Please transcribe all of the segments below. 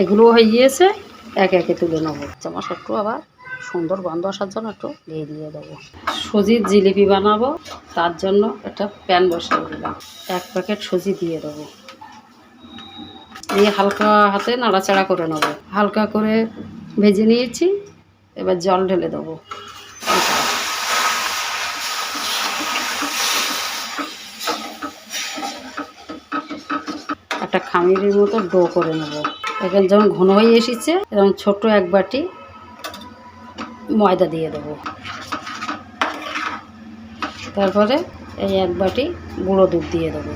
এগুলো হয়ে গিয়েছে একে একে তুলে নেব। চামচ একটু আবার সুন্দর গন্ধ আসার জন্য একটু দিয়ে দিয়ে দেবো। সুজির জিলিপি বানাবো, তার জন্য একটা প্যান বসিয়ে দিলাম। এক প্যাকেট সুজি দিয়ে দেবো। দিয়ে হালকা হাতে নাড়াচাড়া করে নেব। হালকা করে ভেজে নিয়েছি, এবার জল ঢেলে দেবো। একটা খামিরের মতো ডো করে নেব। এখানে যখন ঘন হয়ে এসেছে, এরকম ছোট এক বাটি ময়দা দিয়ে দেবো। তারপরে এই এক বাটি গুঁড়ো দুধ দিয়ে দেবো।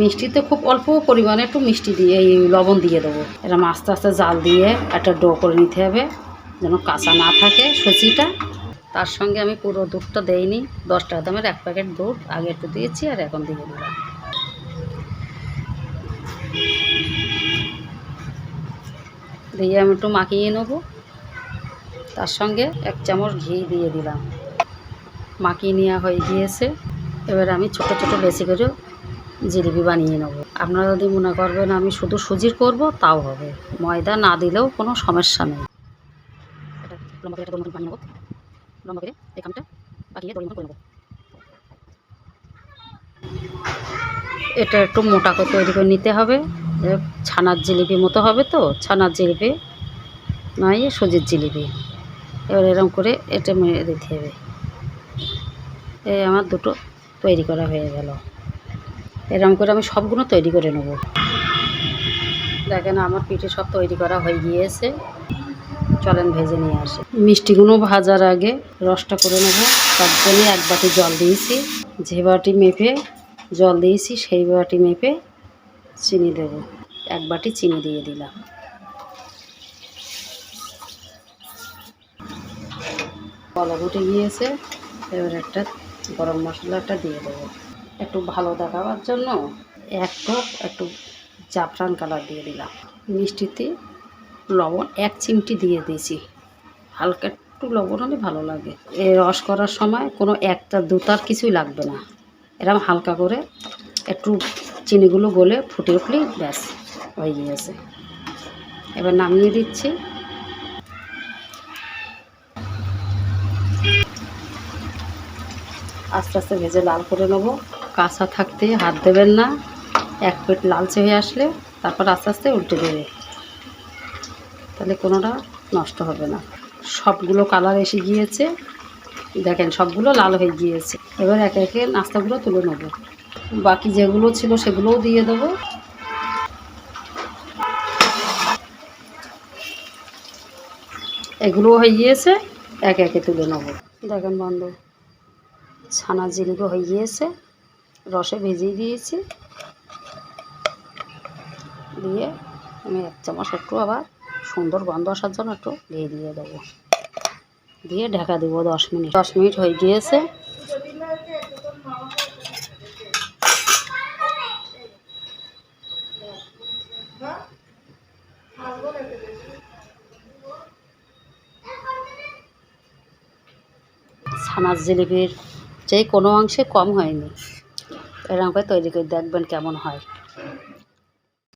মিষ্টিতে খুব অল্প পরিমাণে একটু মিষ্টি দিয়ে, এই লবণ দিয়ে দেবো। এরকম আস্তে আস্তে জাল দিয়ে একটা ডো করে নিতে হবে, যেন কাঁচা না থাকে সুচিটা তার সঙ্গে আমি পুরো দুধটা দেইনি, দশ টাকা দামের এক প্যাকেট দুধ, আগে একটু দিয়েছি আর এখন দিয়ে দিলাম। দিয়ে আমি একটু মাখিয়ে নেব। তার সঙ্গে এক চামচ ঘি দিয়ে দিলাম। মাখিয়ে নেওয়া হয়ে গিয়েছে। এবার আমি ছোট ছোট বেশি করে জিলিপি বানিয়ে নেব। আপনারা যদি মনে করবেন আমি শুধু সুজির করব, তাও হবে। ময়দা না দিলেও কোনো সমস্যা নেই। লম্বা করে একটা বানিয়ে নেব। লম্বা করে পাকিয়ে দোলমতো করে নেব। এটা একটু মোটা করে তৈরি করে নিতে হবে। ছানার জিলিপি মতো হবে তো? ছানার জিলিপি নয়, সুজির জিলিপি। এবার এরকম করে এটা মেরে দিতে হবে। এই আমার দুটো তৈরি করা হয়ে গেল। এরকম করে আমি সবগুলো তৈরি করে নেব। দেখেন আমার পিঠে সব তৈরি করা হয়ে গিয়েছে। চলেন ভেজে নিয়ে আসি। মিষ্টিগুলো ভাজার আগে রসটা করে নেব। তার জন্য এক বাটি জল দিয়েছি। যে বাটি মেপে জল দিয়েছি, সেই বাটি মেপে চিনি দেব। এক বাটি চিনি দিয়ে দিলাম। কলা উঠে গিয়েছে, এবার একটা গরম মশলাটা দিয়ে দেবো। একটু ভালো দেখাবার জন্য একটু একটু জাফরান কালার দিয়ে দিলাম। মিষ্টিতে লবণ, এক চিমটি দিয়ে দিয়েছি। হালকা একটু লবণ হলে ভালো লাগে। এ রস করার সময় কোনো একটা, দুতার কিছুই লাগবে না। এরকম হালকা করে একটু চিনিগুলো গলে ফুটে উঠলেই ব্যাস, হয়ে গিয়েছে। এবার নামিয়ে দিচ্ছি। আস্তে আস্তে ভেজে লাল করে নেব। কাঁচা থাকতে হাত দেবেন না। এক প্লেট লালচে হয়ে আসলে তারপর আস্তে আস্তে উল্টে দেবে। তাহলে কোনোটা নষ্ট হবে না। সবগুলো কালার এসে গিয়েছে। দেখেন, সবগুলো লাল হয়ে গিয়েছে। এবার একে একে নাস্তাগুলো তুলে নেব। বাকি যেগুলো ছিল সেগুলোও দিয়ে দেবো। এগুলো হয়ে গিয়েছে, একে একে তুলে নেব। দেখেন বন্ধু, ছানা জিলিপি হয়ে গিয়েছে, রসে ভেজিয়ে দিয়েছি। দিয়ে আমি এক চামচ একটু আবার সুন্দর গন্ধ আসার জন্য একটু দিয়ে দিয়ে দেবো। দিয়ে ঢাকা দেবো দশ মিনিট। দশ মিনিট হয়ে গিয়েছে। ছানার জিলিপির চেয়ে কোনো অংশে কম হয়নি। এরকম করে তৈরি করে দেখবেন কেমন হয়।